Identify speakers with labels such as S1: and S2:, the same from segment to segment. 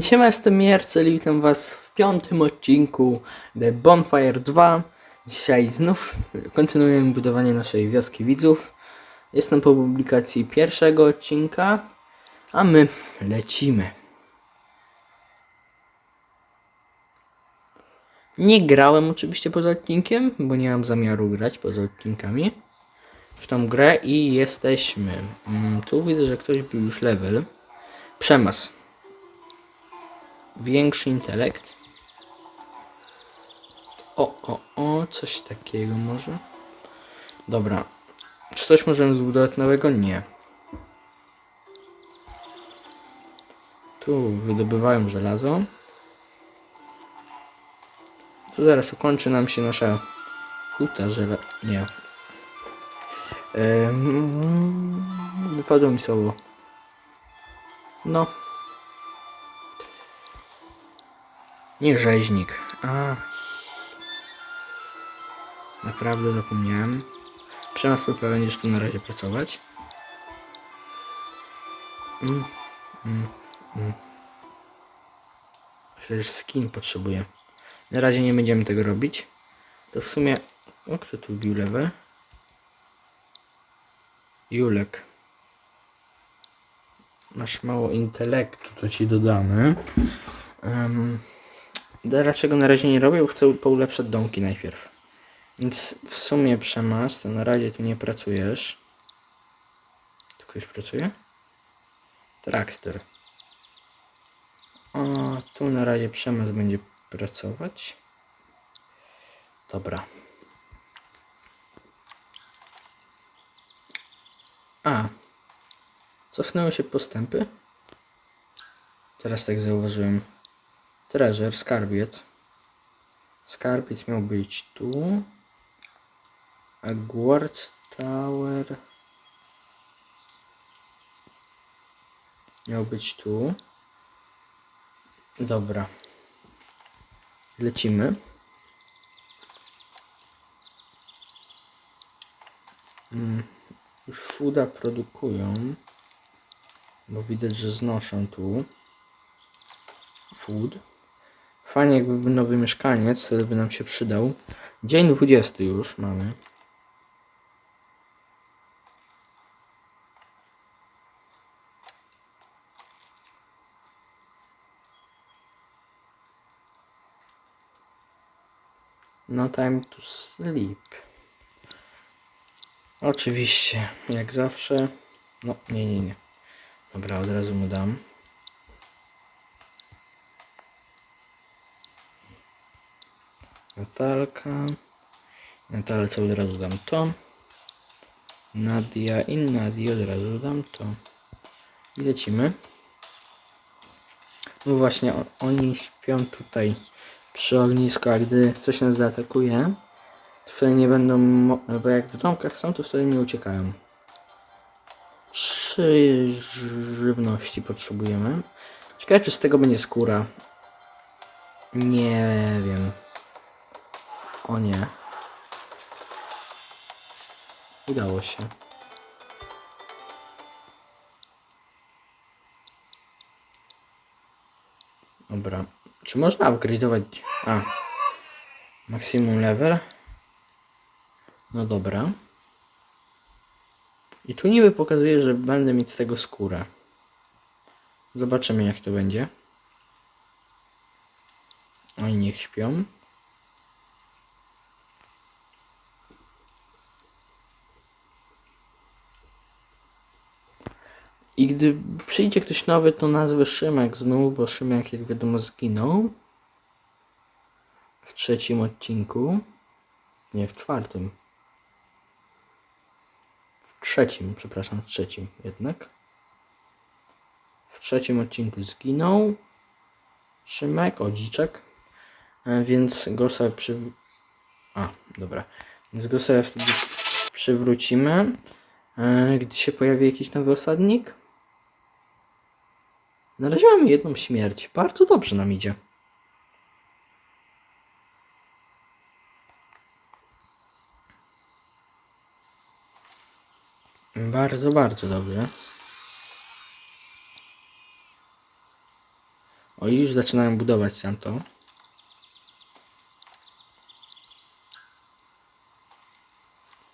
S1: Siema, jestem Miercel i witam was w piątym odcinku The Bonfire 2. Dzisiaj znów kontynuujemy budowanie naszej wioski widzów. Jestem po publikacji pierwszego odcinka, a my lecimy. Nie grałem oczywiście poza odcinkiem, bo nie mam zamiaru grać poza odcinkami w tą grę i jesteśmy. Mm, tu widzę, że ktoś był już level. Przemas. Większy intelekt. O, o, o, coś takiego może. Dobra. Czy coś możemy zbudować nowego? Nie. Tu wydobywają żelazo. Tu zaraz ukończy nam się nasza huta żela... Nie. Ehm, wypadło mi słowo. No. Nie rzeźnik. A. Naprawdę zapomniałem. Przemas PP będziesz tu na razie pracować. Mm, mm, mm. Skin potrzebuję. Na razie nie będziemy tego robić. To w sumie... O, kto tu bił level? Julek. Masz mało intelektu, to ci dodamy. Um, dlaczego na razie nie robię? Chcę poulepszać domki najpierw. Więc w sumie przemas, to na razie tu nie pracujesz. Tu ktoś pracuje? Trackster. O, tu na razie przemas będzie pracować. Dobra. A. Cofnęły się postępy? Teraz tak zauważyłem. Treasure, skarbiec. Skarbiec miał być tu. A Guard Tower miał być tu. Dobra. Lecimy. Mm, Już fooda produkują. Bo widać, że znoszą tu. Food. Fajnie jakby nowy mieszkaniec, wtedy by nam się przydał. Dzień 20 już mamy. No time to sleep. Oczywiście, jak zawsze. No, nie, nie, nie. Dobra, od razu mu dam. Natalka. Natalce od razu dam to. Nadia i Nadie od razu dam to. I lecimy. No właśnie, oni śpią tutaj przy ognisku, a gdy coś nas zaatakuje, to wtedy nie będą, bo jak w domkach są, to wtedy nie uciekają. Trzy żywności potrzebujemy. Ciekawe, czy z tego będzie skóra. Nie wiem. O nie. Udało się. Dobra. Czy można upgrade'ować... A. Maksimum level. No dobra. I tu niby pokazuje, że będę mieć z tego skórę. Zobaczymy jak to będzie. Oni niech śpią. I gdy przyjdzie ktoś nowy, to nazwę Szymek znów, bo Szymek, jak wiadomo, zginął. W trzecim odcinku. Nie, w czwartym. W trzecim, przepraszam, w trzecim jednak. W trzecim odcinku zginął. Szymek, odziczek. E, Więc go sobie przy... A, dobra. Więc go sobie wtedy przywrócimy. E, Gdy się pojawi jakiś nowy osadnik. Mamy jedną śmierć. Bardzo dobrze nam idzie. Bardzo, bardzo dobrze. O, już zaczynają budować tamto.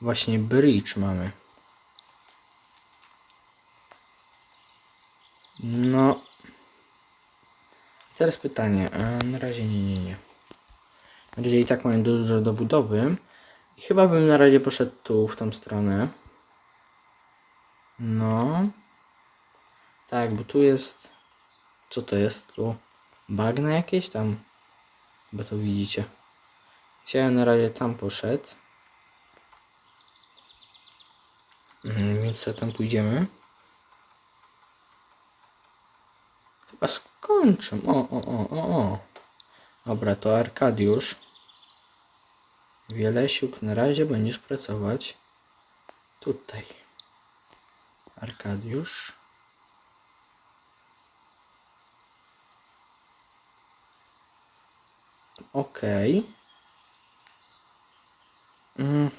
S1: Właśnie bridge mamy. No. Teraz pytanie. Na razie nie, nie, nie. Na razie i tak mają dużo do budowy. I chyba bym na razie poszedł tu, w tą stronę. No. Tak, bo tu jest... Co to jest? Tu bagna jakieś tam? Bo to widzicie. Chciałem na razie tam poszedł. Mhm, więc co tam pójdziemy? Chyba skończę. O, o, o, o, o. Dobra, to Arkadiusz. Wielesiuk, na razie będziesz pracować tutaj. Arkadiusz. Okej. Mm.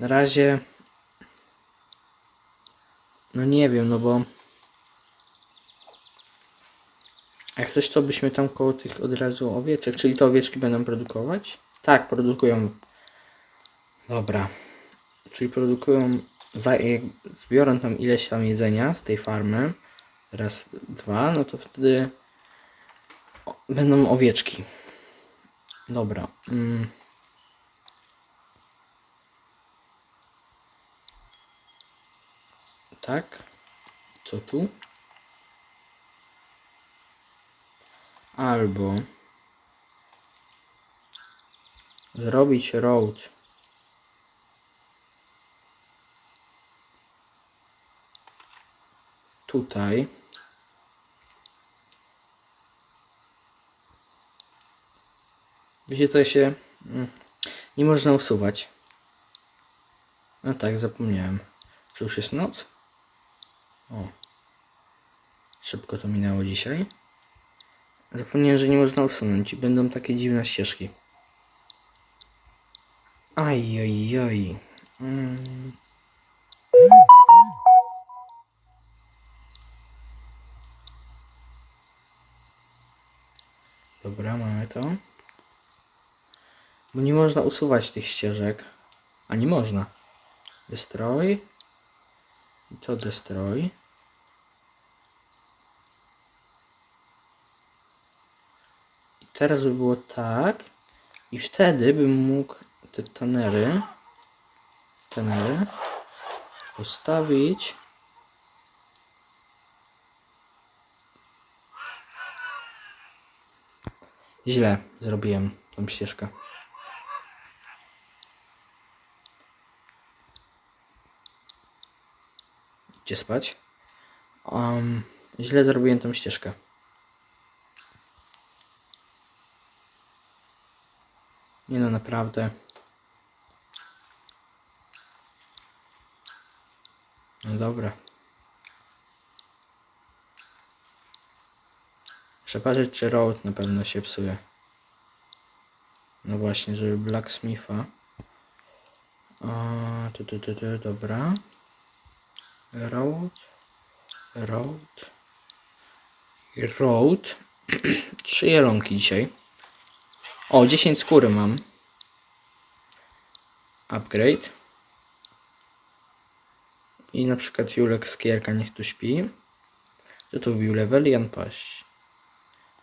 S1: Na razie. No nie wiem, no bo. Jak coś, to byśmy tam koło tych od razu owieczek, czyli te owieczki będą produkować? Tak, produkują. Dobra. Czyli produkują, jak zbiorą tam ileś tam jedzenia z tej farmy, raz, dwa, no to wtedy będą owieczki. Dobra. Mm. Tak. Co tu? Albo zrobić road tutaj. Wiecie co się mm, nie można usuwać. No tak, zapomniałem. Czy już jest noc? O. Szybko to minęło dzisiaj. Zapomniałem, że nie można usunąć będą takie dziwne ścieżki. Ajajaj. Mm. Dobra, mamy to. Bo nie można usuwać tych ścieżek. A nie można. Destroy. I to destroy. Teraz by było tak. I wtedy bym mógł te tanery. Tanery. Postawić. Źle zrobiłem tą ścieżkę. Idźcie spać. Um, źle zrobiłem tą ścieżkę. Nie no, naprawdę. No dobra. Muszę patrzeć, czy road na pewno się psuje. No właśnie, żeby Blacksmitha. A, tu, tu, tu, tu, dobra. Road. Road. Road. Trzy jelonki dzisiaj. O, 10 skóry mam. Upgrade. I na przykład Julek Skierka niech tu śpi. Co tu wbił? Level Jan Paś.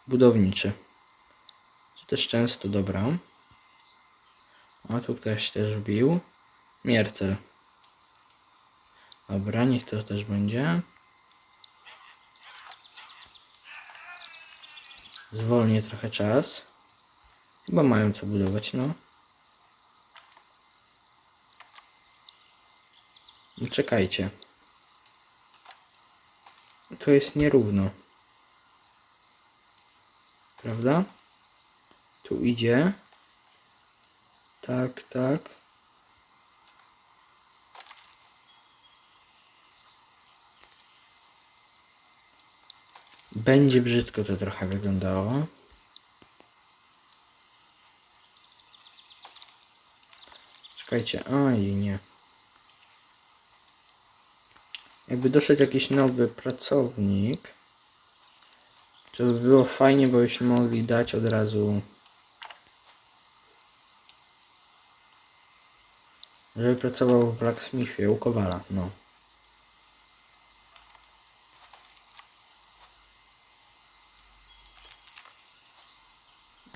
S1: Budowniczy. Co też często, dobra. A tu ktoś też wbił. Miercel. Dobra, niech to też będzie. Zwolnię trochę czas. Chyba mają co budować, no. No Czekajcie. To jest nierówno. Prawda? Tu idzie. Tak, tak. Będzie brzydko to trochę wyglądało. Czekajcie, aj nie. Jakby doszedł jakiś nowy pracownik, To by było fajnie, bo byśmy mogli dać od razu. Żeby pracował w Blacksmithie u Kowala, no.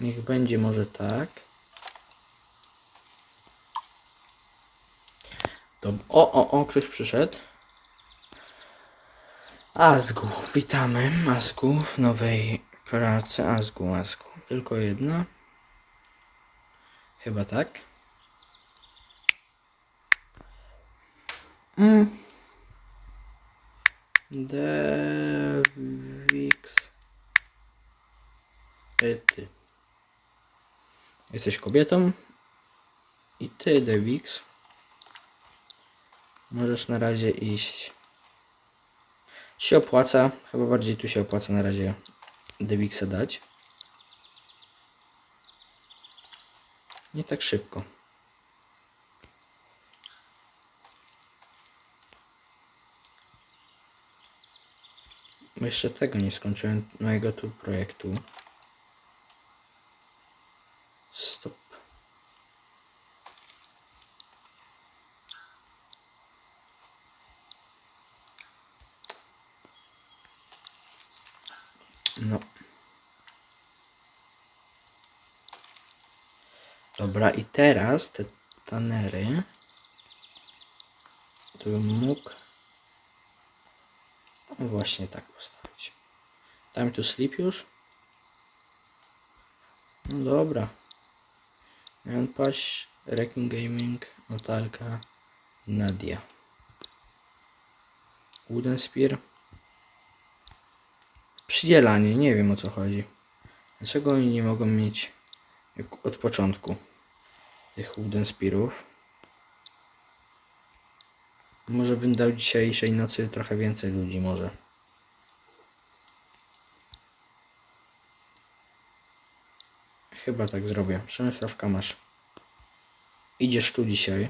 S1: Niech będzie może tak. O, o, o, ktoś przyszedł. Azgu, witamy. Azgu w nowej pracy. Azgu, Azgu. Tylko jedna. Chyba tak. Mm. Devix. E, ty. Jesteś kobietą. I ty, Devix. Możesz na razie iść. Się opłaca. Chyba bardziej tu się opłaca na razie Devixa dać. Nie tak szybko. Jeszcze tego nie skończyłem, mojego tu projektu. Stop. No. Dobra, i teraz te tanery to bym mógł no właśnie tak postawić. Time to sleep już? No dobra. Jan Paś, Wrecking Gaming, Natalka, Nadia. Wooden Spear. Przydzielanie, nie wiem o co chodzi. Dlaczego oni nie mogą mieć od początku tych Wooden Spearów? Może bym dał dzisiejszej nocy trochę więcej ludzi może. Chyba tak zrobię. Przemysław Kamasz. Idziesz tu dzisiaj.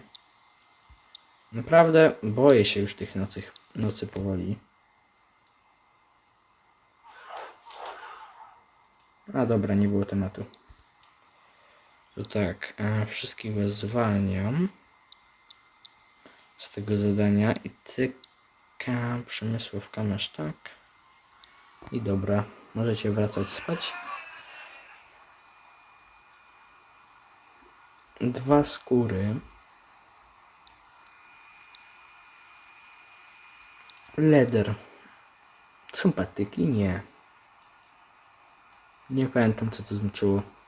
S1: Naprawdę boję się już tych nocy, nocy powoli. A dobra, nie było tematu. To tak, wszystkich was zwalniam z tego zadania i tyka Przemysław Kamasz, tak. I dobra, możecie wracać spać. Dwa skóry. Leder. Są patyki? Nie. Nie pamiętam co to znaczyło.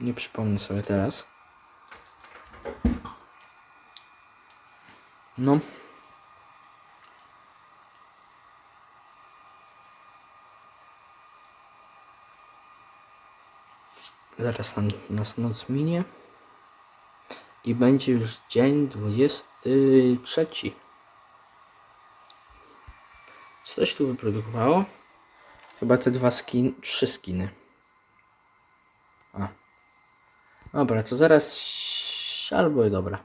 S1: Nie przypomnę sobie teraz. No. Zaraz nam, nas noc minie. I będzie już dzień 23. Coś tu wyprodukowało? Chyba te dwa skin, trzy skiny. A. Dobra, to zaraz albo dobra.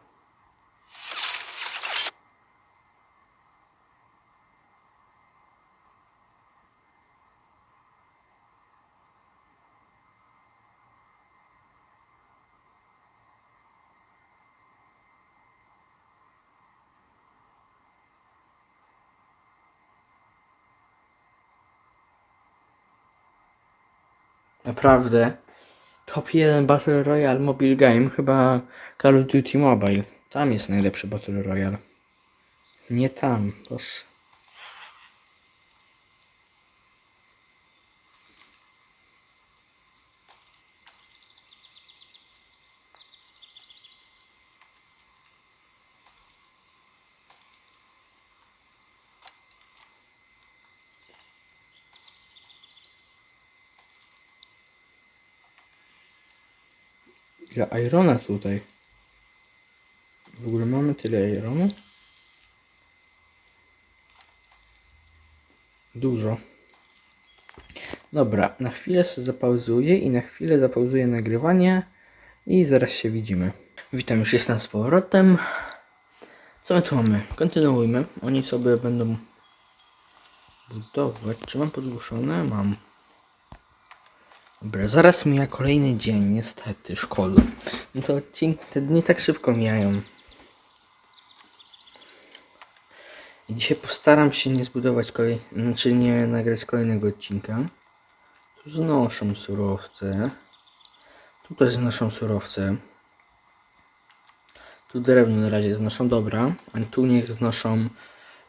S1: Naprawdę. Top 1 Battle Royale Mobile Game, chyba Call of Duty Mobile. Tam jest najlepszy Battle Royale. Nie tam, proszę. Irona tutaj? W ogóle mamy tyle Ironu? Dużo. Dobra, na chwilę sobie zapauzuję i na chwilę zapauzuję nagrywanie i zaraz się widzimy. Witam, już jestem z powrotem. Co my tu mamy? Kontynuujmy. Oni sobie będą Budować. Czy mam podgłuszone? Mam. Dobra, zaraz mija kolejny dzień, niestety, szkolny. No to odcinki, te dni tak szybko mijają. I dzisiaj postaram się nie zbudować kolej... Znaczy nie nagrać kolejnego odcinka. Tu znoszą surowce. Tu też znoszą surowce. Tu drewno na razie znoszą, dobra. A tu niech znoszą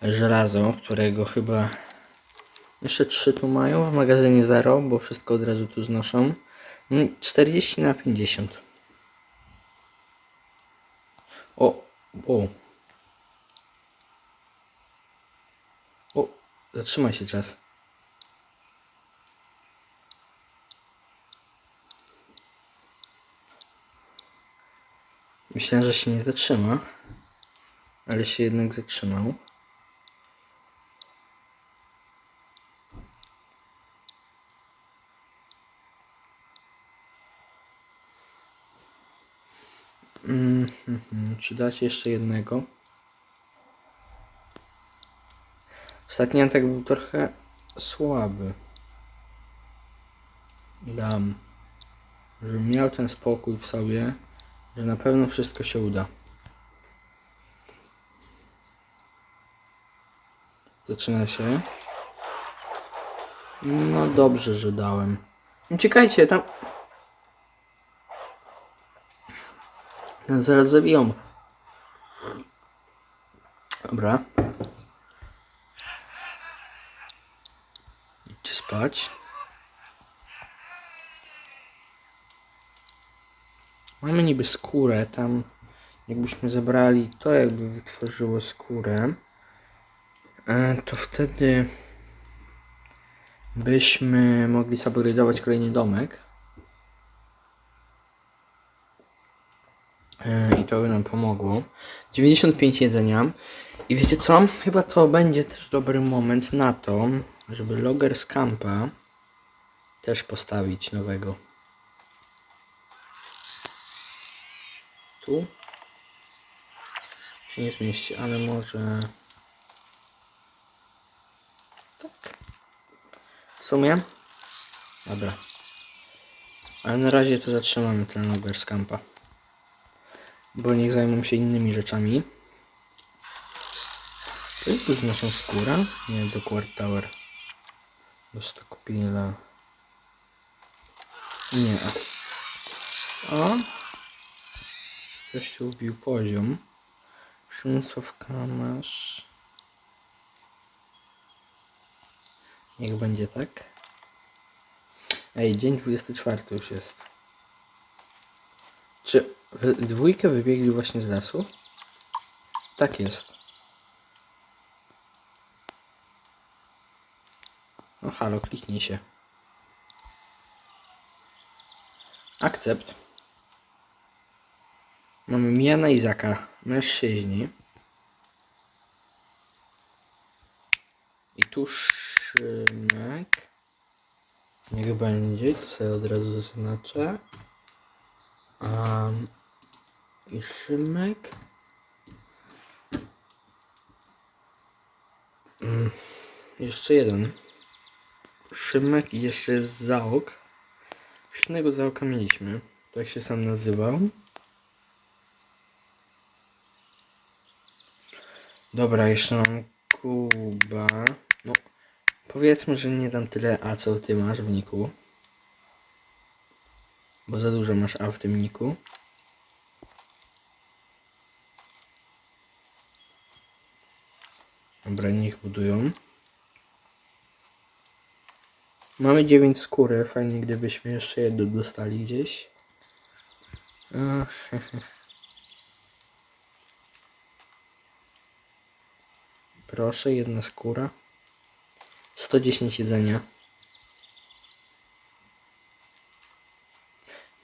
S1: żelazo, którego chyba jeszcze trzy tu mają. W magazynie 0, bo wszystko od razu tu znoszą. Mm, 40 na 50. O, o. O, zatrzymaj się czas. Myślałem, że się nie zatrzyma, ale się jednak zatrzymał. Mm, mhm. Czy dać jeszcze jednego? Ostatni atak był trochę słaby. Dam. Żebym miał ten spokój w sobie, że na pewno wszystko się uda. Zaczyna się. No dobrze, że dałem. Uciekajcie, tam... No, zaraz zabiją. Dobra. Idźcie spać. Mamy niby skórę, tam jakbyśmy zabrali to, jakby wytworzyło skórę, e, to wtedy byśmy mogli upgrade'ować kolejny domek. E, I to by nam pomogło. 95 jedzenia. I wiecie co? Chyba to będzie też dobry moment na to, żeby logger z campa też postawić nowego. Tu się nie zmieści, ale może tak. W sumie? Dobra. Ale na razie to zatrzymamy ten logger z campa. Bo niech zajmą się innymi rzeczami. Czy tu znoszą skóra? Nie, do Quart Tower. Do Stockpila. Nie. O. Ktoś tu ubił poziom. Przemysłowka masz. Niech będzie tak. Ej, dzień 24 już jest. Czy dwójkę wybiegli właśnie z lasu? Tak jest. Halo, kliknij się. Akcept. Mamy Miana i Zaka, mężczyźni. I tu Szymek. Niech będzie, to sobie od razu zaznaczę. Um, I Szymek. Mm, jeszcze jeden. Szymek i jeszcze Zaok. Świetnego Zaoka mieliśmy. Tak się sam nazywał. Dobra, jeszcze mam Kuba. No, powiedzmy, że nie dam tyle A, co ty masz w niku. Bo za dużo masz A w tym niku. Dobra, niech budują. Mamy 9 skóry. Fajnie, gdybyśmy jeszcze jedno dostali gdzieś. Proszę, jedna skóra. 110 jedzenia.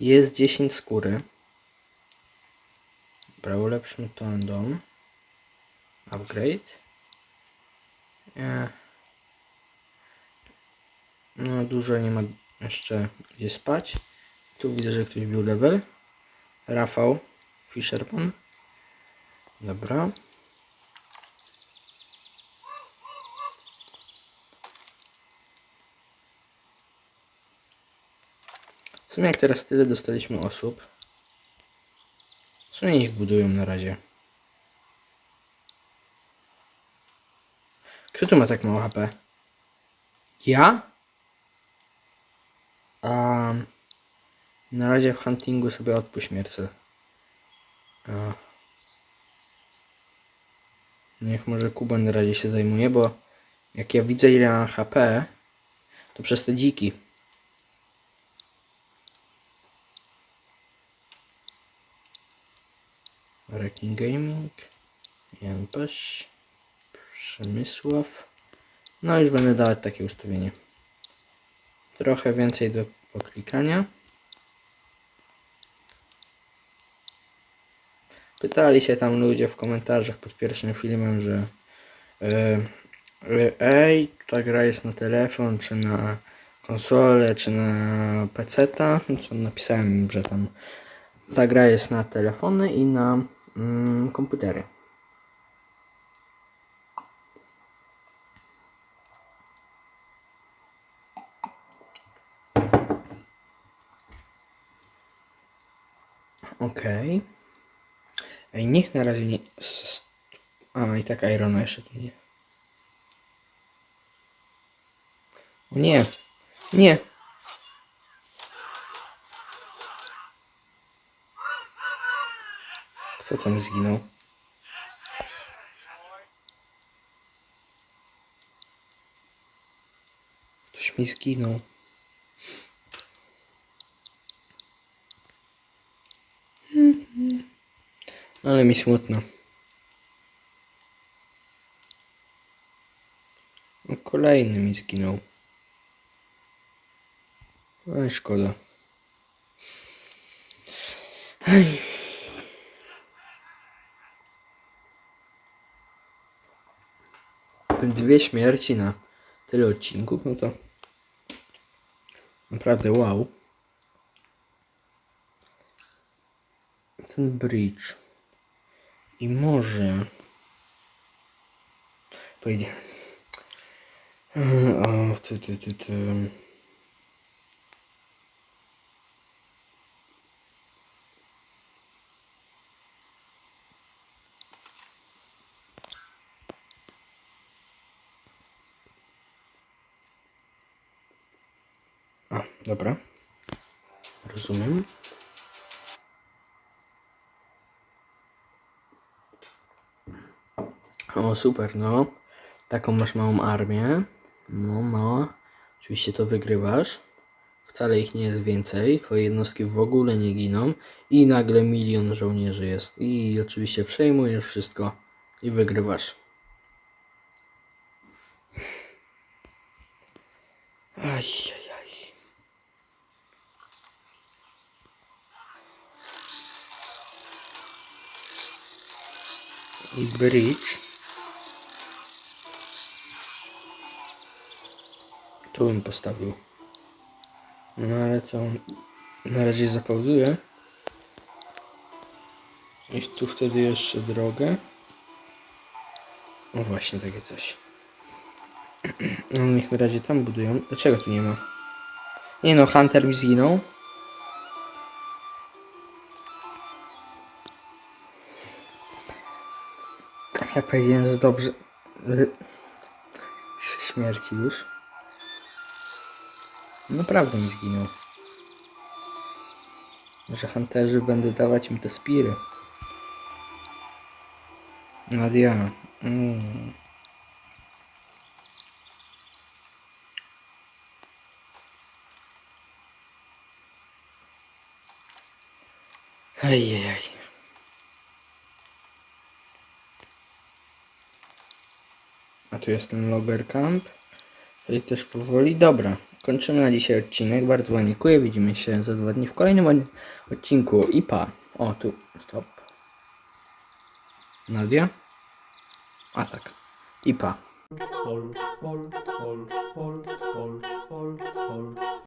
S1: Jest 10 skóry. Dobra, ulepszmy ten dom. Upgrade. Nie. No, dużo nie ma jeszcze gdzie spać. Tu widzę, że ktoś był level. Rafał Fisherman. Dobra. W sumie jak teraz tyle dostaliśmy osób. W sumie ich budują na razie. Kto tu ma tak mało HP? Ja? A na razie w huntingu sobie odpuść mierce. A. Niech może Kuba na razie się zajmuje, bo jak ja widzę ile mam HP, to przez te dziki. Wrecking Gaming, Jan Paś, Przemysław. No już będę dawać takie ustawienie. Trochę więcej do poklikania. Pytali się tam ludzie w komentarzach pod pierwszym filmem, że e, ej, ta gra jest na telefon, czy na konsolę, czy na. No co napisałem, że tam ta gra jest na telefony i na mm, komputery. Okej. Ej, niech na razie nie... A, i tak Irona jeszcze tu nie. O nie! Nie! Kto tam zginął? Ktoś mi zginął. Ale mi smutno. No, kolejny mi zginął. Ej, szkoda. Ej. Dwie śmierci na tyle odcinków, no to naprawdę wow. Ten bridge. I może pojedziemy. O, ty, ty, ty, ty. A, dobra. Rozumiem. O, super, no. Taką masz małą armię. No, no. Oczywiście to wygrywasz. Wcale ich nie jest więcej. Twoje jednostki w ogóle nie giną. I nagle milion żołnierzy jest. I oczywiście przejmujesz wszystko. I wygrywasz. Ajajaj. I bridge. Tu bym postawił. No ale to na razie zapauzuję. I tu wtedy jeszcze drogę. O właśnie, takie coś. No niech na razie tam budują. Dlaczego tu nie ma? Nie no, Hunter mi zginął. Ja powiedziałem, że dobrze. Śmierci już. Naprawdę mi zginął. Może Hunterzy będę dawać mi te spiry. Nadia. Mm. Ajajaj. A tu jest ten Logger Camp. Czyli też powoli. Dobra, kończymy na dzisiaj odcinek. Bardzo Wam dziękuję. Widzimy się za dwa dni w kolejnym od- odcinku. I pa. O, tu. Stop. Nadia? A tak. I pa.
S2: Polka, Polka, Polka, Polka, Polka.